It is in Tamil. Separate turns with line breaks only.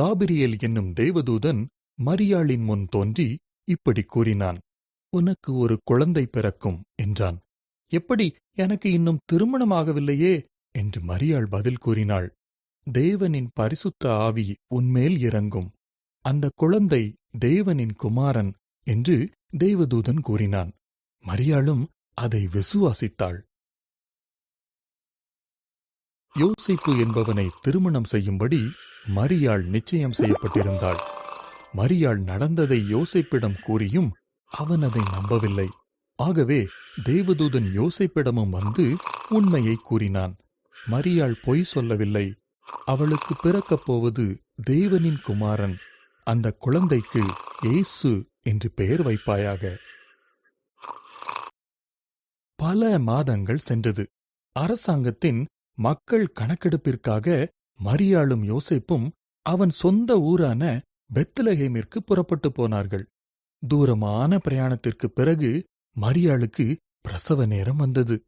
காபிரியல் என்னும் தேவதூதன் மரியாளின் முன் தோன்றி இப்படி கூறினான் உனக்கு ஒரு குழந்தை பிறக்கும் என்றான். எப்படி? எனக்கு இன்னும் திருமணமாகவில்லையே என்று மரியாள் பதில் கூறினாள். தேவனின் பரிசுத்த ஆவி உன்மேல் இறங்கும். அந்த குழந்தை தேவனின் குமாரன் என்று தேவதூதன் கூறினான். மரியாளும் அதை விசுவாசித்தாள். யோசிப்பு என்பவனை திருமணம் செய்யும்படி மரியாள் நிச்சயம் செய்யப்பட்டிருந்தாள். மரியாள் நடந்ததை யோசிப்பிடம் கூறியும் அவன் அதை நம்பவில்லை. ஆகவே தேவதூதன் யோசிப்பிடமும் வந்து உண்மையை கூறினான். மரியாள் பொய் சொல்லவில்லை. அவளுக்கு பிறக்கப் போவது தேவனின் குமாரன். அந்த குழந்தைக்கு ஏசு என்று பெயர் வைப்பாயாக. பல மாதங்கள் சென்றது. அரசாங்கத்தின் மக்கள் கணக்கெடுப்பிற்காக மரியாளும் யோசேப்பும் அவன் சொந்த ஊரான பெத்லஹேமிற்கு புறப்பட்டு போனார்கள். தூரமான பிரயாணத்திற்குப் பிறகு மரியாளுக்கு பிரசவ நேரம் வந்தது.